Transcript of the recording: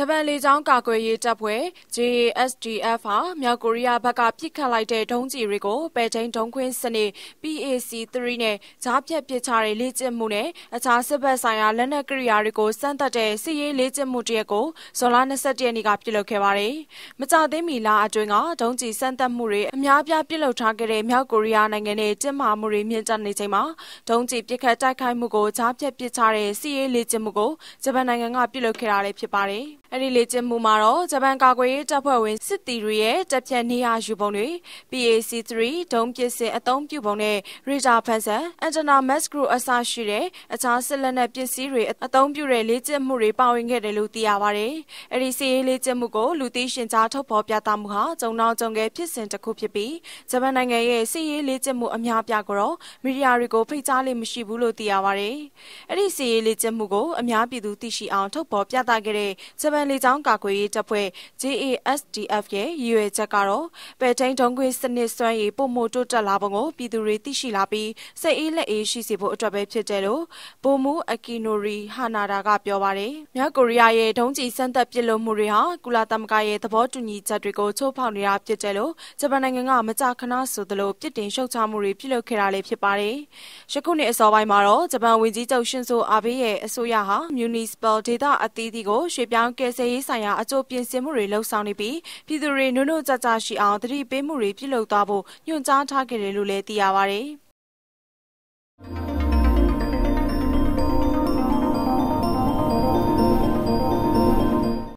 ဂျပန်လေကြောင်းကာကွယ်ရေးတပ်ဖွဲ့ JASDF ဟာမြောက်ကိုရီးယားဘက်ကပစ်ခတ်လိုက်တဲ့ဒုံးကျည်တွေကိုပဲ့ထိန်းဒုံးခွင်းစနစ် PAC-3 နဲ့ကြားဖြတ်ပစ်ချတဲ့လေ့ကျင့်မှုနဲ့အခြားစစ်ဘက်ဆိုင်ရာလက်နက်ကိရိယာတွေကိုစမ်းသပ်တဲ့စစ်ရေးလေ့ကျင့်မှုတရက်ကိုဇွန်လ22ရက်နေ့ကပြုလုပ်ခဲ့ပါတယ်။မကြသေးမီလအတွင်းကဒုံးကျည်စမ်းသပ်မှုတွေအများပြားပြုလုပ်ထားခဲ့တဲ့မြောက်ကိုရီးယားနိုင်ငံနဲ့တင်းမာမှုတွေမြင့်တက်နေချိန်မှာဒုံးကျည်ပစ်ခတ်တိုက်ခိုက်မှုကိုကြားဖြတ်ပစ်ချတဲ့စစ်ရေးလေ့ကျင့်မှုကိုဂျပန်နိုင်ငံကပြုလုပ်ခဲ့တာလည်းဖြစ်ပါတယ်။အဲ့ဒီလေ့ကျင့်မှုမှာတော့ဂျပန်ကာကွယ်ရေးတပ်ဖွဲ့ဝင်စစ်တီတွေရဲ့တပ်ဖြတ်နေရယူပုံတွေ PAC-3 ဒုံးပစ်စင်အသုံးပြုပုံနဲ့ရေဒါဖန်ဆန်အန်တနာမက်စကရူအစရှိတဲ့အခြားစစ်လက်နက်ပစ္စည်းတွေအသုံးပြုတဲ့လေ့ကျင့်မှုတွေပါဝင်ခဲ့တယ်လို့သိရပါတယ်။အဲ့ဒီစစ်ရေးလေ့ကျင့်မှုကိုလူသိရှင်ကြားထုတ်ဖော်ပြသမှုဟာဂျုံနောင်ဂျုံကဲဖြစ်စဉ်တစ်ခုဖြစ်ပြီးဂျပန်နိုင်ငံရဲ့စစ်ရေးလေ့ကျင့်မှုအများပြားကိုတော့မီဒီယာတွေကိုဖိတ်ကြားလေးမရှိဘူးလို့သိရပါတယ်။အဲ့ဒီစစ်ရေးလေ့ကျင့်မှုကိုအများပြည်သူသိရှိအောင်ထုတ်ဖော်ပြသခဲ့တဲ့ဂျပန်လေကြောင်းကာကွယ်ရေးတပ်ဖွဲ့ JASDF ရဲ့ရည်ရွယ်ချက်ကတော့ပဲထိန်ဒုံခွေစနစ်စွမ်းရည်ပုံမိုတိုးတက်လာပုံကိုပြည်သူတွေသိရှိလာပြီးစိတ်အေးလက်အေးရှိစေဖို့အတွက်ပဲဖြစ်တယ်လို့ဗိုလ်မှူးအကီနိုရီဟာနာဒါကပြောပါတယ်။မြောက်ကိုရီးယားရဲ့ဒုံးကျည်စမ်းသပ်ပစ်လွှတ်မှုတွေဟာကုလသမဂ္ဂရဲ့သဘောတူညီချက်တွေကိုချိုးဖောက်နေတာဖြစ်တယ်လို့ဂျပန်နိုင်ငံကမကြာခဏဆိုသလိုပြစ်တင်ရှုတ်ချမှုတွေပြုလုပ်ခဲ့တာလည်းဖြစ်ပါတယ်။ယခုနှစ်အစောပိုင်းမှာတော့ဂျပန်ဝန်ကြီးချုပ်ရှင်ဆိုအာဘေးရဲ့အစိုးရဟာ municipal ဒေသအသီးသီးကိုရွှေ့ပြောင်းကယ်ဆယ်ရေးဆိုင်ရာအကျိုးပြင်ဆင်မှုတွေလှုပ်ဆောင်နေပြီးပြည်သူတွေနုနုကြကြရှိအောင်တတိပေးမှုတွေပြုလုပ်သွားဖို့ညွှန်ကြားထားခဲ့တယ်လို့လည်းသိရပါဗျ။